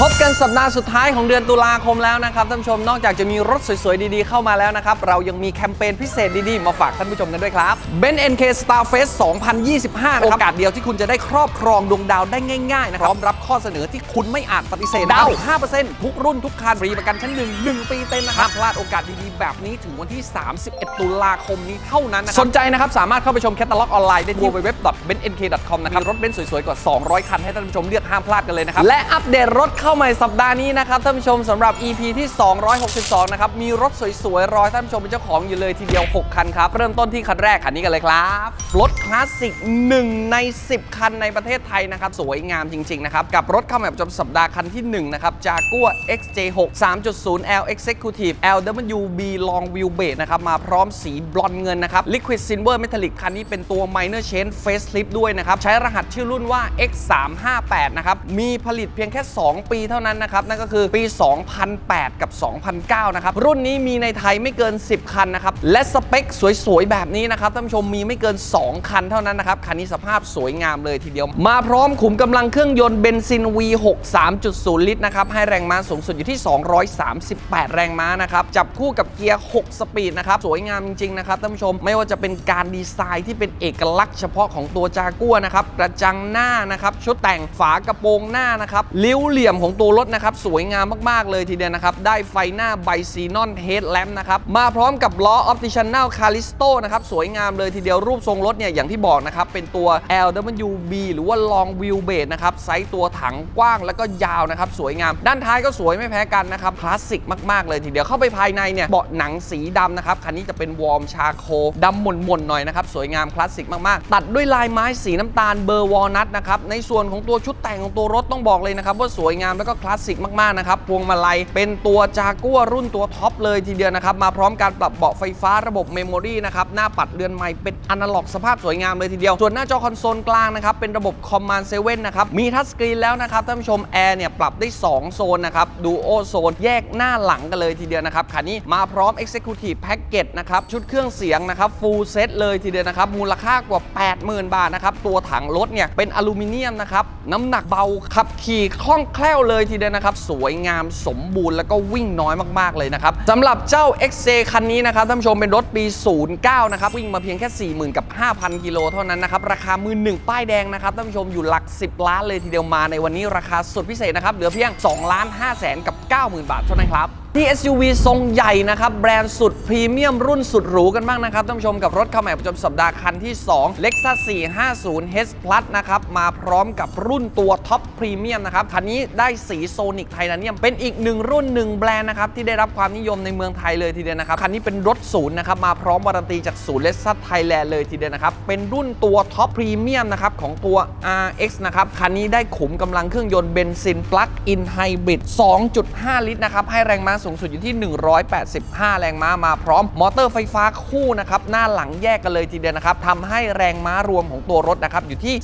สัปดาห์สุดท้ายของเดือนตุลาคมแล้วนะครับท่านผู้ชมนอกจากจะมีรถสวยๆ ดีๆ เข้ามาแล้วนะครับ เรายังมีแคมเปญพิเศษดีๆ มาฝากท่านผู้ชมกันด้วยครับ Ben NK Star Fest 2025 นะครับ โอกาสเดียวที่คุณจะได้ครอบครองดวงดาวได้ง่ายๆ นะครับ พร้อมรับข้อเสนอที่คุณไม่อาจปฏิเสธดาว5%ทุกรุ่นทุกคันฟรีประกันชั้นหนึ่งหนึ่งปีเต็มนะครับพลาดโอกาสดีๆ แบบนี้ถึงวันที่ 31 ตุลาคมนี้เท่านั้นนะครับสนใจนะครับสามารถเข้าไปชมแคตตาล็อกออนไลน์ได้ที่ www.bennk.com นะครับรถเบนซ์สวยๆกว่า 200 คันให้ท่านผู้ชมเลือกห้ามพลาดกันเลยนะครับและอัปเดตรถเข้าาใหม่สัปดาห์นี้นะครับท่านผู้ชมสำหรับ EP ที่ 262 นะครับ มีรถสวยๆ รอท่านผู้ชมเป็นเจ้าของอยู่เลยทีเดียว 6 คันครับ เริ่มต้นที่คันแรกคันนี้กันเลยครับ รถคลาสสิก 1 ใน 10 คันในประเทศไทยนะครับ สวยงามจริง ๆ นะครับ กับรถเข้าใหม่ประจำสัปดาห์คันที่ 1 นะครับจากัว XJ6 3.0 L Executive LWB Long Wheelbase นะครับมาพร้อมสีบลอนด์เงินนะครับ Liquid Silver Metallic คันนี้เป็นตัว Minor Change Facelift ด้วยนะครับใช้รหัสชื่อรุ่นว่า X358 นะครับมีผลิตเพียงแค่ 2 ปีเท่านั้นนะครับ นั่นก็คือปี 2008 กับ 2009 นะครับ รุ่นนี้มีในไทยไม่เกิน 10 คันนะครับ และสเปคสวยๆ แบบนี้นะครับท่านผู้ชมมีไม่เกิน 2 คันเท่านั้นนะครับ คันนี้สภาพสวยงามเลยทีเดียว มาพร้อมขุมกำลังเครื่องยนต์เบนซิน V6 3.0 ลิตรนะครับ ให้แรงม้าสูงสุดอยู่ที่ 238 แรงม้านะครับ จับคู่กับเกียร์ 6 สปีดนะครับ สวยงามจริงๆ นะครับท่านผู้ชม ไม่ว่าจะเป็นการดีไซน์ที่เป็นเอกลักษณ์เฉพาะของตัวจากัวนะครับ กระจังหน้านะครับ ชุดแต่งฝากระโปรงหน้านะครับริ้วเหลี่ยมของของตัวรถนะครับสวยงามมาก ๆ เลยทีเดียวนะครับ ได้ไฟหน้าไบซีนอนเฮดแลมนะครับ มาพร้อมกับล้อออ t ติชันแนลคาลิสโตนะครับ สวยงามเลยทีเดียวรูปทรงรถเนี่ย อย่างที่บอกนะครับ เป็นตัว LWB หรือว่า Long Wheelbase นะครับ ไซส์ตัวถังกว้างแล้วก็ยาวนะครับ สวยงาม ด้านท้ายก็สวยไม่แพ้กันนะครับ คลาสสิกมาก ๆ เลยทีเดียวเข้าไปภายในเนี่ยเบาะหนังสีดำนะครับคันนี้จะเป็นวอร์มชาโคดำหม่นๆหน่อยนะครับสวยงามคลาสสิกมากๆ ตัดด้วยลายไม้สีน้ำตาลเบอร์วอลนัทนะครับในส่วนของตัวชุดแต่งของตัวรถต้องบอกเลยนะครับว่าสวยงามแล้วก็คลาสสิกมากๆนะครับพวงมาลัยเป็นตัวจากัวรุ่นตัวท็อปเลยทีเดียวนะครับมาพร้อมการปรับเบาะไฟฟ้าระบบเมมโมรีนะครับหน้าปัดเรือนใหม่เป็นอนาล็อกสภาพสวยงามเลยทีเดียว ส่วนหน้าจอคอนโซลกลางนะครับเป็นระบบคอมมานด์เซเว่นนะครับมีทัชสกรีนแล้วนะครับท่านผู้ชมแอร์เนี่ยปรับได้ 2 โซนนะครับดูโอโซนแยกหน้าหลังกันเลยทีเดียวนะครับคันนี้มาพร้อม Executive Package นะครับชุดเครื่องเสียงนะครับฟูลเซตเลยทีเดียวนะครับมูลค่ากว่า 80,000 บาทนะครับตัวถังรถเนี่ยเป็นอลูมิเนียมนะครับน้ำหนักเบาขับขี่คล่องแคล่วเลยทีเดียวนะครับ สวยงามสมบูรณ์แล้วก็วิ่งน้อยมากๆเลยนะครับสำหรับเจ้า XJ คันนี้นะครับท่านผู้ชมเป็นรถปี 09 นะครับ วิ่งมาเพียงแค่ 40,000 กับ 5,000 กิโลเท่านั้นนะครับ ราคามือหนึ่งป้ายแดงนะครับท่านผู้ชมอยู่หลัก 10 ล้านเลยทีเดียวมาในวันนี้ราคาสุดพิเศษนะครับเหลือเพียง2ล้าน5แสนกับ 90,000 บาทเท่านั้นครับที่ SUV ทรงใหญ่นะครับ แบรนด์สุดพรีเมียมรุ่นสุดหรูกันบ้างนะครับท่านผู้ชมกับรถเข้าใหม่ประจำสัปดาห์คันที่ 2 Lexus 450 H Plus นะครับ มาพร้อมกับรุ่นตัวท็อปพรีเมียมนะครับ คันนี้ได้สีโซนิกไทเทเนียม เป็นอีกหนึ่งรุ่นหนึ่งแบรนด์นะครับ ที่ได้รับความนิยมในเมืองไทยเลยทีเดียวนะครับ คันนี้เป็นรถศูนย์นะครับ มาพร้อมวารันตีจากศูนย์ Lexus Thailand เลยทีเดียวนะครับเป็นรุ่นตัวท็อปพรีเมียมนะครับของตัว RX นะครับคันนี้ได้ขุมกำลังเครื่องยนต์เบนซินปลั๊กอินไฮบริด2.5 ลิตรนะครับให้แรงม้าสููงสุดอยู่ที่ 185 แรงม้ามาพร้อม มอเตอร์ไฟฟ้าคู่นะครับหน้าหลังแยกกันเลยทีเดียวนะครับทำให้แรงม้ารวมของตัวรถนะครับอยู่ที่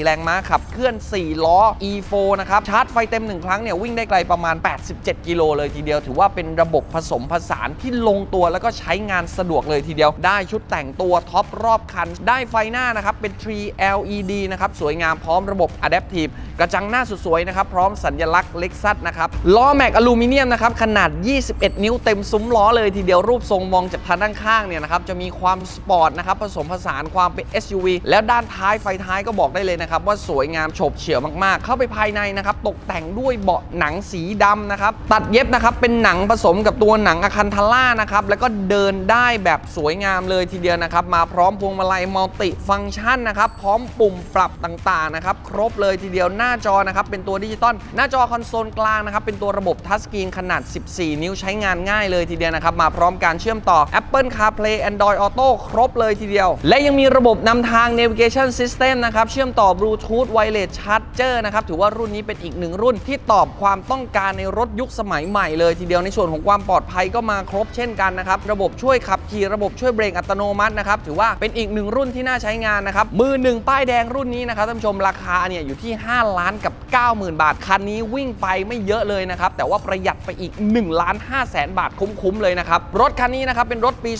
304 แรงม้าขับเคลื่อน 4 ล้อ E4 นะครับชาร์จไฟเต็ม 1 ครั้งเนี่ยวิ่งได้ไกลประมาณ 87 กิโลเลยทีเดียว ถือว่าเป็นระบบผสมผสานที่ลงตัวแล้วก็ใช้งานสะดวกเลยทีเดียว ได้ชุดแต่งตัวท็อปรอบคัน ได้ไฟหน้านะครับเป็น 3 LED นะครับสวยงามพร้อมระบบ Adaptive กระจังหน้าสุดสวยนะครับพร้อมสัญลักษณ์เล็กซัสนะครับล้อแม็กอลูมิเนียมนะครับขขนาด 21 นิ้วเต็มซุ้มล้อเลยทีเดียวรูปทรงมองจากทางด้านข้างเนี่ยนะครับจะมีความสปอร์ตนะครับผสมผสานความเป็น SUV แล้วด้านท้ายไฟท้ายก็บอกได้เลยนะครับว่าสวยงามโฉบเฉี่ยวมากๆ เข้าไปภายในนะครับตกแต่งด้วยเบาะหนังสีดำนะครับตัดเย็บนะครับเป็นหนังผสมกับตัวหนังอะคันทาร่านะครับแล้วก็เดินได้แบบสวยงามเลยทีเดียวนะครับมาพร้อมพวงมาลัยมัลติฟังก์ชันนะครับพร้อมปุ่มปรับต่างๆนะครับครบเลยทีเดียวหน้าจอนะครับเป็นตัวดิจิตอลหน้าจอคอนโซลกลางนะครับเป็นตัวระบบทัชสกรีนขนาด14 นิ้วใช้งานง่ายเลยทีเดียวนะครับ มาพร้อมการเชื่อมต่อ Apple CarPlay Android Auto ครบเลยทีเดียว และยังมีระบบนำทาง Navigation System นะครับ เชื่อมต่อ Bluetooth Wireless Charger นะครับ ถือว่ารุ่นนี้เป็นอีกหนึ่งรุ่นที่ตอบความต้องการในรถยุคสมัยใหม่เลยทีเดียวในส่วนของความปลอดภัยก็มาครบเช่นกันนะครับ ระบบช่วยขับขี่ระบบช่วยเบรกอัตโนมัตินะครับถือว่าเป็นอีกหนึ่งรุ่นที่น่าใช้งานนะครับมือหนึ่งป้ายแดงรุ่นนี้นะครับท่านผู้ชมราคาเนี่ยอยู่ที่ 5 ล้านกับ 90,000 บาทคันนี้วิ่งไปไม่เยอะเลยนะครับแต่ว่าประหยัดไปอีก1ล้าน5แสนบาทคุ้มๆเลยนะครับ รถคันนี้นะครับเป็นรถปี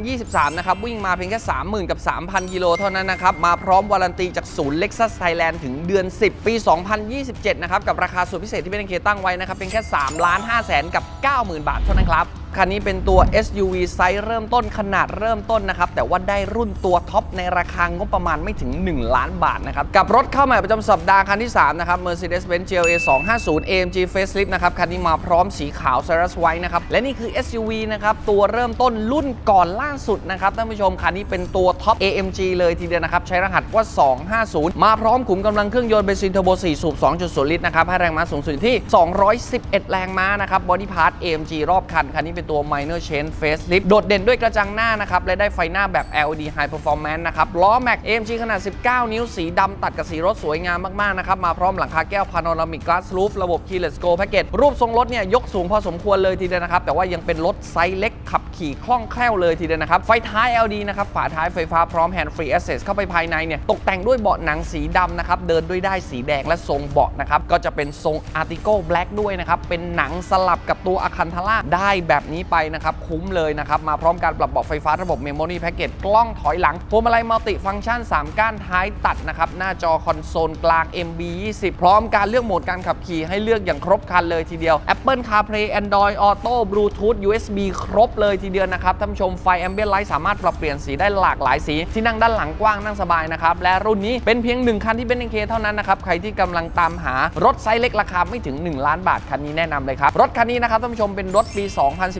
2023 นะครับ วิ่งมาเพียงแค่ 30,000 กับ 3,000 กิโลเท่านั้นนะครับ มาพร้อมวารันตีจากศูนย์ Lexus Thailand ถึงเดือน 10 ปี 2027 นะครับ กับราคาสุดพิเศษที่เป็นเคตั้งไว้นะครับเป็นแค่3ล้าน5แสนกับ 90,000 บาทเท่านั้นครับ คันนี้เป็นตัว SUV ไซส์เริ่มต้นขนาดเริ่มต้นนะครับ แต่ว่าได้รุ่นตัวท็อปในราคางบประมาณไม่ถึง 1 ล้านบาทนะครับ กับรถเข้าใหม่ประจำสัปดาห์คันที่ 3 นะครับ Mercedes-Benz GLA 250 AMG Facelift นะครับ คันนี้มาพร้อมสีขาว c e r u s White นะครับ และนี่คือ SUV นะครับ ตัวเริ่มต้นรุ่นก่อนล่าสุดนะครับท่านผู้ชมคันนี้เป็นตัวท็อป AMG เลยทีเดียวนะครับ ใช้รหัสว่า 250 มาพร้อมขุมกำลังเครื่องยนต์เบนซินเทอร์โบ4สูบ2.0 ลิตรนะครับให้แรงม้าสูงสุดที่ 211 แรงม้านะครับบอดี้พาร์ท AMG รอบคันคันนี้เป็นตัว Minor chain Facelift โดดเด่นด้วยกระจังหน้านะครับ และได้ไฟหน้าแบบ LED High Performance นะครับ ล้อแม็ก AMG ขนาด 19 นิ้วสีดำตัดกับสีรถสวยงามมาก ๆ นะครับ มาพร้อมหลังคาแก้ว Panoramic Glass Roof ระบบ Keyless Go Package รูปทรงรถเนี่ยยกสูงพอสมควรเลยทีเดียวนะครับ แต่ว่ายังเป็นรถไซส์เล็กขับขี่คล่องแคล่วเลยทีเดียวนะครับ ไฟท้าย LED นะครับ ฝาท้ายไฟฟ้าพร้อม Hand Free Access เข้าไปภายในเนี่ย ตกแต่งด้วยเบาะหนังสีดำนะครับ เดินด้วยได้สีแดงและทรงเบาะนะครับ ก็จะเป็นทรง Article Black ด้วยนะครับ เป็นหนังสลับกับตัวอาคันทล่าได้แบบนี้ไปนะครับคุ้มเลยนะครับมาพร้อมการปรับเบาะไฟฟ้าระบบ Memory Package กจกล้องถอยหลังพวงมาลัยมัลติฟังก์ชัน 3 ก้านท้ายตัดนะครับหน้าจอคอนโซลกลาง MB 20พร้อมการเลือกโหมดการขับขี่ให้เลือกอย่างครบครันเลยทีเดียว Apple CarPlay Android Auto Bluetooth USB ครบเลยทีเดียวนะครับท่านผู้ชมไฟ Ambient Light สามารถปรับเปลี่ยนสีได้หลากหลายสี ที่นั่งด้านหลังกว้างนั่งสบายนะครับและรุ่นนี้เป็นเพียงหนึ่งคันที่เป็นเคเท่านั้นนะครับใครที่กำลังตามหารถไซส์เล็กราคาไม่ถึง 1 ล้านบาทคันนี้แนะนำเลยครับรถคันนี้นะครับท่านผู้ชมเป็นรถปี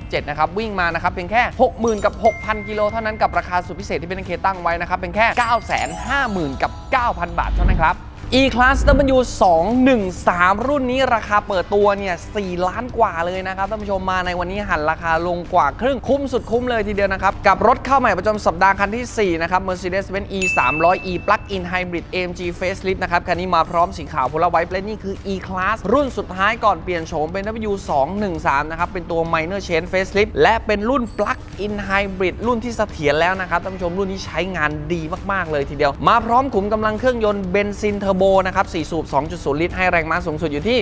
2017 นะครับ วิ่งมานะครับเพียงแค่ 60,000 กับ 6,000 กิโลเท่านั้นกับราคาสุดพิเศษที่เป็นเคตั้งไว้นะครับเป็นแค่ 950,000 กับ 9,000 บาทเท่านั้นครับ E-Class W 213 รุ่นนี้ราคาเปิดตัวเนี่ย4ล้านกว่าเลยนะครับท่านผู้ชมมาในวันนี้หันราคาลงกว่าครึ่งคุ้มสุดคุ้มเลยทีเดียวนะครับ กับรถเข้าใหม่ประจำสัปดาห์คันที่ 4 นะครับ Mercedes-Benz E 300 E Plug-in Hybrid AMG Facelift นะครับ คันนี้มาพร้อมสีขาวพลไวท์และนี่คือ E-Class รุ่นสุดท้ายก่อนเปลี่ยนโฉมเป็น W 213นะครับ เป็นตัว Minor Change Facelift และเป็นรุ่น Plug-in Hybrid รุ่นที่เสถียรแล้วนะครับท่านผู้ชมรุ่นนี้ใช้งานดีมากๆเลยทีเดียว มาพร้อมขุมกำลังเครื่องยนต์เบนซินเทอร์โบนะครับ 4 สูบ 2.0 ลิตร ให้แรงม้าสูงสุดอยู่ที่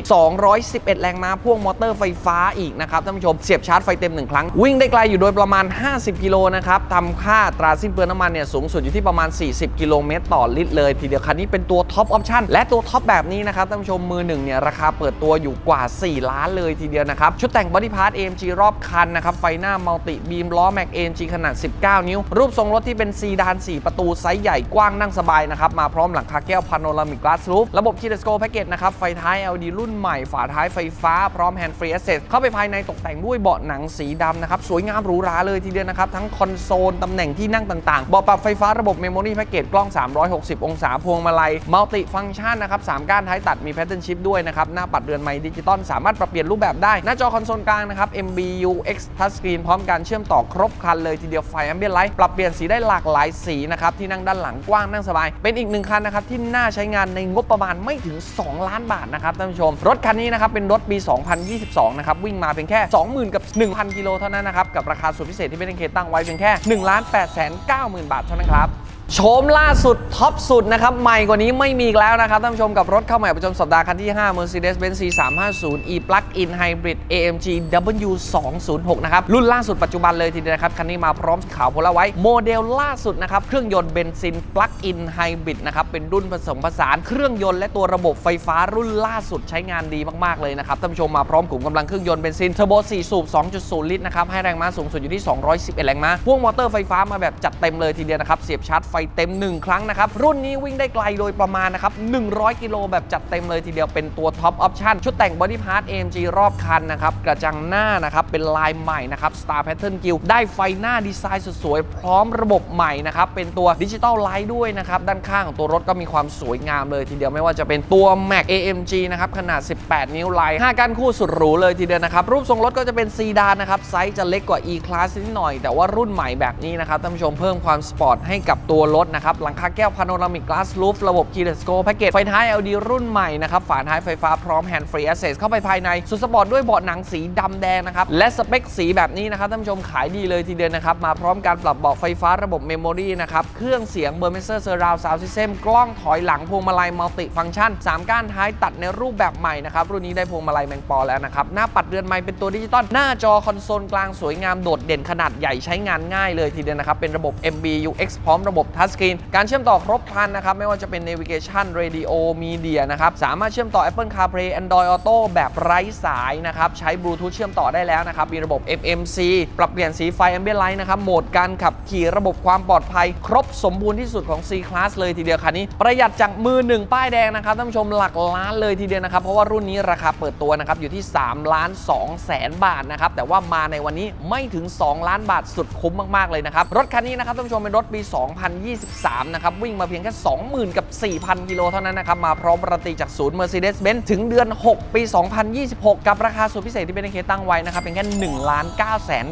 211 แรงม้า พ่วงมอเตอร์ไฟฟ้าอีกนะครับท่านผู้ชม เสียบชาร์จไฟเต็ม 1 ครั้ง วิ่งได้ไกลอยู่โดยประมาณ 50 กิโลนะครับทำค่าตราสิ้นเปลืองน้ำมันเนี่ยสูงสุดอยู่ที่ประมาณ 40 กิโลเมตรต่อลิตรเลย ทีเดียวคันนี้เป็นตัวท็อปออปชั่นและตัวท็อปแบบนี้นะครับท่านผู้ชมมือหนึ่งเนี่ยราคาเปิดตัวอยู่กว่า 4 ล้านเลยทีเดียวนะครับชุดแต่งบอดี้พาร์ท AMG รอบคันนะครับไฟหน้ามัลติบีมล้อแม็ก AMG ขนาด 19 นิ้ว รูปทรงรถที่เป็นซีดาน 4 ประตูไซส์ใหญ่กว้างนั่งสบายนะครับมาพร้อมหลังคาแก้วพาโนรามิกกลาสรูฟระบบ Keyless Go Package นะครับ ไฟท้าย LED รุ่นใหม่ ฝาท้ายไฟฟ้า พร้อม Hand Free Access เข้าไปภายในตกแต่งด้วยเบาะหนังสีดำนะครับ สวยงามหรูหราเลยทีเดียวนะครับ ทั้งคอนโซล ตำแหน่งที่นั่งต่างๆ เบาะปรับไฟฟ้าระบบ Memory Package กล้อง 360 องศา พวงมาลัยมัลติฟัง c t ชันนะครับ3ก้านท้ายตัดมี Pattern Shift ด้วยนะครับ หน้าปัดเรือนไม้ดิจิตอลสามารถปรับเปลี่ยนรูปแบบได้ หน้าจอคอนโซลกลางนะครับ MBU X Touchscreen พร้อมการเชื่อมต่อครบคันเลยทีเดียวไฟ Ambient Light ปรับเปลี่ยนสีได้หลากหลายสีนะครับที่นั่งด้านหลังกว้างนั่งสบาย เป็นอีกหนึ่งคันนะครับที่น่าใช้งานในงบประมาณไม่ถึง 2 ล้านบาทนะครับท่านผู้ชม รถคันนี้นะครับเป็นรถปี 2022 นะครับ วิ่งมาเพียงแค่ 20,000 กับ 1,000 กิโลเท่านั้นนะครับ กับราคาสุดพิเศษที่เป็นเคตั้งไว้เพียงแค่1ล้าน8แสน90,000 บาทเท่านั้นครับ โฉมล่าสุดท็อปสุดนะครับใหม่กว่านี้ไม่มีอีกแล้วนะครับท่านผู้ชมกับรถเข้าใหม่ประจำสัปดาห์คันที่ 5 Mercedes-Benz C350 E Plug-in Hybrid AMG W206 นะครับรุ่นล่าสุดปัจจุบันเลยทีเดียวนะครับคันนี้มาพร้อมขาวโพลาไว้โมเดลล่าสุดนะครับเครื่องยนต์เบนซิน Plug-in Hybrid นะครับเป็นรุ่นผสมผสานเครื่องยนต์และตัวระบบไฟฟ้ารุ่นล่าสุดใช้งานดีมากๆเลยนะครับท่านผู้ชมมาพร้อมกลุ่มกำลังเครื่องยนต์เบนซินเทอร์โบ4สูบ2.0 ลิตรนะครับให้แรงม้าสูงสุดอยู่ที่ 211 แรงม้าพ่วงมอเตอร์ไฟฟ้ามาแบบจัดเต็มเลยทีเดียวนะครับเสียบชาร์จไฟเต็ม 1 ครั้งนะครับ รุ่นนี้วิ่งได้ไกลโดยประมาณนะครับ 100 กิโลแบบจัดเต็มเลยทีเดียวเป็นตัวท็อปออปชั่นชุดแต่งบอดี้พาร์ท AMG รอบคันนะครับ กระจังหน้านะครับ เป็นลายใหม่นะครับ Star Pattern Grille ได้ไฟหน้าดีไซน์สวยๆ พร้อมระบบใหม่นะครับ เป็นตัวดิจิตอลไลท์ด้วยนะครับ ด้านข้างของตัวรถก็มีความสวยงามเลยทีเดียวไม่ว่าจะเป็นตัว Mac AMG นะครับ ขนาด 18 นิ้วลาย5ก้านคู่สุดหรูเลยทีเดียวนะครับรูปทรงรถก็จะเป็นซีดานนะครับไซส์จะเล็กกว่า E Class นิดหน่อย แต่ว่ารุ่นใหม่แบบนี้นะครับท่านผู้ชมเพิ่มความสปอร์ตให้กับตัวรถนะครับ หลังคาแก้วพาโนรามิกก a าส o ูฟระบบ Keyless Go แพ็กเกจไฟท้าย LED รุ่นใหม่นะครับ ฝาท้ายไฟฟ้าพร้อม Hand Free Access เข้าไปภายใน สุดสปอร์ตด้วยเบาะหนังสีดำแดงนะครับ และสเปคสีแบบนี้นะครับท่านผู้ชมขายดีเลยทีเดียวนะครับ มาพร้อมการปรับเบาะไฟฟ้าระบบเมมโมรีนะครับเครื่องเสียงเบอร์เมเซอร์เซอร์ราวซาวซิสเต็มกล้องถอยหลังพวงมาลัยมัลติฟังก์ชันสามก้านท้ายตัดในรูปแบบใหม่นะครับรุ่นนี้ได้พวงมาลัยแมงปอแล้วนะครับหน้าปัดเรือนไม้เป็นตัวดิจิตอลหน้าจอคอนโซลกลางสวยงามโดดเด่นขนาดใหญ่ใช้งานง่ายเลยทีเดียวนะครับเป็นระบบ MBUX พร้อมระบบทัชสกรีน การเชื่อมต่อครบครันนะครับ ไม่ว่าจะเป็น Navigation Radio Media นะครับ สามารถเชื่อมต่อ Apple CarPlay Android Auto แบบไร้สายนะครับ ใช้บลูทูธเชื่อมต่อได้แล้วนะครับ มีระบบ MMC ปรับเปลี่ยนสีไฟ Ambient Light นะครับ โหมดการขับขี่ระบบความปลอดภัย ครบสมบูรณ์ที่สุดของ C Class เลยทีเดียวคันนี้ ประหยัดจากมือหนึ่งป้ายแดงนะครับท่านผู้ชมหลักล้านเลยทีเดียวนะครับเพราะว่ารุ่นนี้ราคาเปิดตัวนะครับอยู่ที่3ล้าน2แสนบาทนะครับแต่ว่ามาในวันนี้ไม่ถึง 2 ล้านบาทสุดคุ้มมากๆเลยนะครับรถคันนี้นะครับท่านผู้ชมเป็นรถปี23 นะครับ วิ่งมาเพียงแค่ 20,000 กับ 4,000 กิโลเท่านั้นนะครับ มาพร้อมประติจากศูนย์ Mercedes-Benz ถึงเดือน 6 ปี 2026 กับราคาสุดพิเศษที่เป็นเคตั้งไว้นะครับเพียงแค่1ล้าน9 9 0 0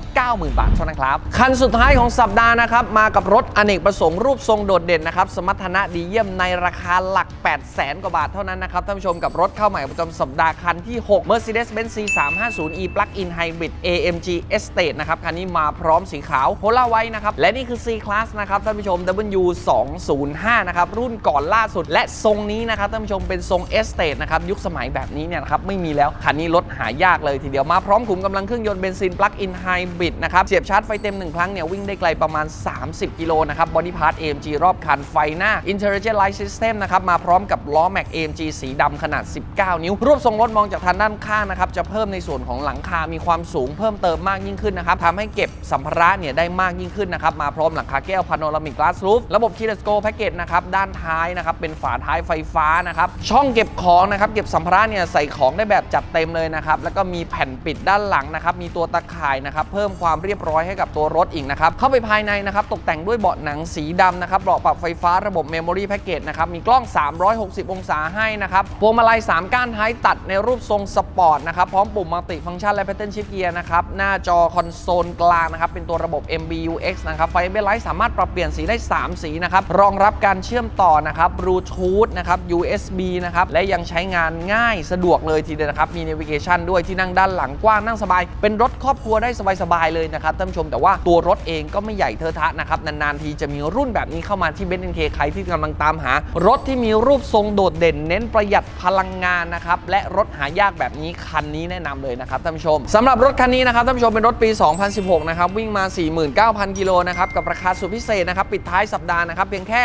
0 0 บาทเท่านั้นครับ คันสุดท้ายของสัปดาห์นะครับ มากับรถอเนกประสงค์รูปทรงโดดเด่นนะครับสมรรถนะดีเยี่ยมในราคาหลัก8 0 0 0 0 0กว่าบาทเท่านั้นนะครับท่านผู้ชมกับรถเข้าใหม่ประจำสัปดาห์คันที่ 6 Mercedes-Benz C350e Plug-in Hybrid AMG Estate นะครับคันนี้มาพร้อมสีขาวโพล่าไว้นะครับและนี่คือ C Class นะครับท่านผู้ชม W205 นะครับ รุ่นก่อนล่าสุด และทรงนี้นะครับท่านผู้ชมเป็นทรง Estate นะครับ ยุคสมัยแบบนี้เนี่ยนะครับ ไม่มีแล้ว คันนี้รถหายากเลยทีเดียวมาพร้อมขุมกำลังเครื่องยนต์เบนซิน Plug-in Hybrid นะครับ เสียบชาร์จไฟเต็ม 1 ครั้งเนี่ย วิ่งได้ไกลประมาณ 30 กิโลนะครับ Body Part AMG รอบคันไฟหน้า Intelligent Light System นะครับมาพร้อมกับล้อ Mac AMG สีดำขนาด 19 นิ้ว รูปทรงรถมองจากทางด้านข้างนะครับจะเพิ่มในส่วนของหลังคา มีความสูงเพิ่มเติมมากยิ่งขึ้นนะครับทำให้เก็บสัมภาระเนี่ยได้มากยิ่งขึ้นนะครับมาพร้อมหลังคาแก้วพาโนรามิกก a าสูฟระบบ Keyless Go Package นะครับด้านท้ายนะครับเป็นฝาท้ายไฟฟ้านะครับช่องเก็บของนะครับเก็บสัมภาระเนี่ยใส่ของได้แบบจัดเต็มเลยนะครับแล้วก็มีแผ่นปิดด้านหลังนะครับมีตัวตะข่ายนะครับเพิ่มความเรียบร้อยให้กับตัวรถอีกนะครับเข้าไปภายในนะครับตกแต่งด้วยเบาะหนังสีดำนะครับเบาะปรับไฟฟ้าระบบ Memory Package นะครับมีกล้อง 360 องศาให้นะครับพวงมาลัย 3 ก้านท้ายตัดในรูปทรงสปอร์ตนะครับพร้อมปุ่มมัลติฟังก์ชันและ Pattern Shift Gear นะครับหน้าจอคอนโซลกลางนะครับเป็นตัวระบบ MBUX นะครับไฟเบลไลท์สามารถปรับเปลี่ยนสีได้3สีนะครับ รองรับการเชื่อมต่อนะครับบลูทูธนะครับ USB นะครับ และยังใช้งานง่ายสะดวกเลยทีเดียวนะครับ มี Navigation ด้วยที่นั่งด้านหลังกว้างนั่งสบาย เป็นรถครอบครัวได้สบายๆเลยนะครับท่านผู้ชมแต่ว่าตัวรถเองก็ไม่ใหญ่เทอะทะนะครับ นาน ๆ ทีจะมีรุ่นแบบนี้เข้ามาที่เบนซ์เคใครที่กำลังตามหา รถที่มีรูปทรงโดดเด่น เน้นประหยัดพลังงานนะครับและรถหายากแบบนี้คันนี้แนะนำเลยนะครับท่านผู้ชมสำหรับรถคันนี้นะครับท่านผู้ชมเป็นรถปี 2016 นะครับวิ่งมา 49,000 กิโลนะครับกับราคาสุดพิเศษนะครับปิดท้ายสัปดาห์นะครับ เพียงแค่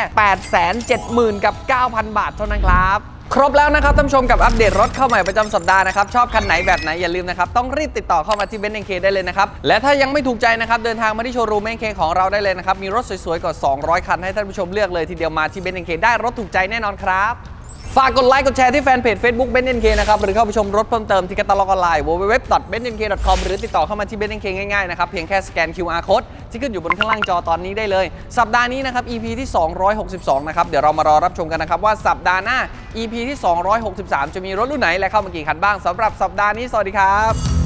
870,000 กับ 9,000 บาทเท่านั้นครับ ครบแล้วนะครับท่านผู้ชมกับอัปเดตรถเข้าใหม่ประจำสัปดาห์นะครับ ชอบคันไหนแบบไหนอย่าลืมนะครับ ต้องรีบติดต่อเข้ามาที่เบนซ์เคได้เลยนะครับ และถ้ายังไม่ถูกใจนะครับ เดินทางมาที่โชว์รูมเอ็นเคของเราได้เลยนะครับมีรถสวยๆกว่า200 คันให้ท่านผู้ชมเลือกเลยทีเดียวมาที่เบนซ์เคได้รถถูกใจแน่นอนครับ ฝากกดไลค์กดแชร์ที่แฟนเพจ Facebook b e n n k นะครับ หรือเข้าไปชมรถเพิ่มเติมที่แคตตาล็อกออนไลน์ www.bennk.com หรือติดต่อเข้ามาที่ b e n n k ง่ายๆนะครับ เพียงแค่สแกน QR code ที่ขึ้นอยู่บนข้างล่างจอตอนนี้ได้เลย สัปดาห์นี้นะครับ EP ที่ 262 นะครับ เดี๋ยวเรามารอรับชมกันนะครับ ว่าสัปดาห์หน้า EP ที่ 263 จะมีรถรุ่นไหนและเข้ามากี่คันบ้างสำหรับสัปดาห์นี้สวัสดีครับ